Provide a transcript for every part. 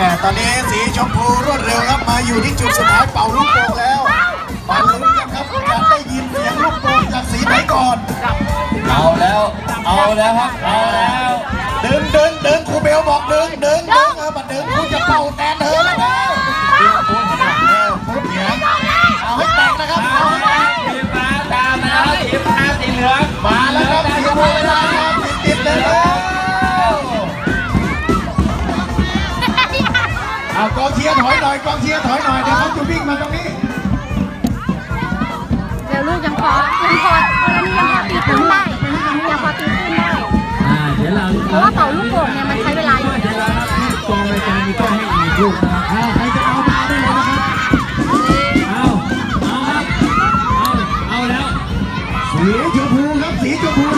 ชมพูรวดเร็วครับมาอยู่ที่จุดสุดท้ายเป่าลูกโป่งแล้วมาลุ้นกันครับจะได้ยินเสียงลูกโป่งจากสีไหนก่อน เอาแล้ว เอาแล้วครับ เอาแล้วดึงดึงดึงครูเบลบอกดึงดึงดึงเออมาดึงคุณจะเป่าแทนเธอแล้วนะเดี๋ยวพูดขนาดแล้วพูดเหนียงเอาให้แตกนะครับเอาให้แตกทีมฟ้าตามแล้วทีมฟ้าสีเหลืองมาแล้วครับสีชมพูเวลา เอากองเชียร์ถอยหน่อยกองเชียร์ถอยหน่อยเดี๋ยวเขาจะวิ่งมาตรงนี้เดี๋ยวลูกยังพอยังพอวันนี้ยังพอตีขึ้นได้ยังพอตีขึ้นได้อ่าเดี๋ยวเราเพราะว่าเป่าลูกโป่งเนี่ยมันใช้เวลาอยู่เดี๋ยวเราครับกองรายการนี้ก็ให้อีกลูกนะครับเอาใครจะเอามาได้เลยนะครับเอาเอาครับเอาเอาแล้วสีชมพูครับสีชมพู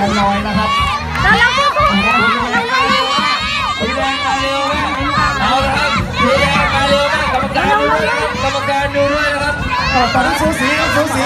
กันลอยนะครับแล้วแล้วสู้ๆเร็วเร็วเร็วสีแดงมาเร็วแม่เอาละครับสีแดงมาเร็วแม่กรรมการดูด้วยนะครับกรรมการดูด้วยนะครับตอนนี้สูสีครับสูสี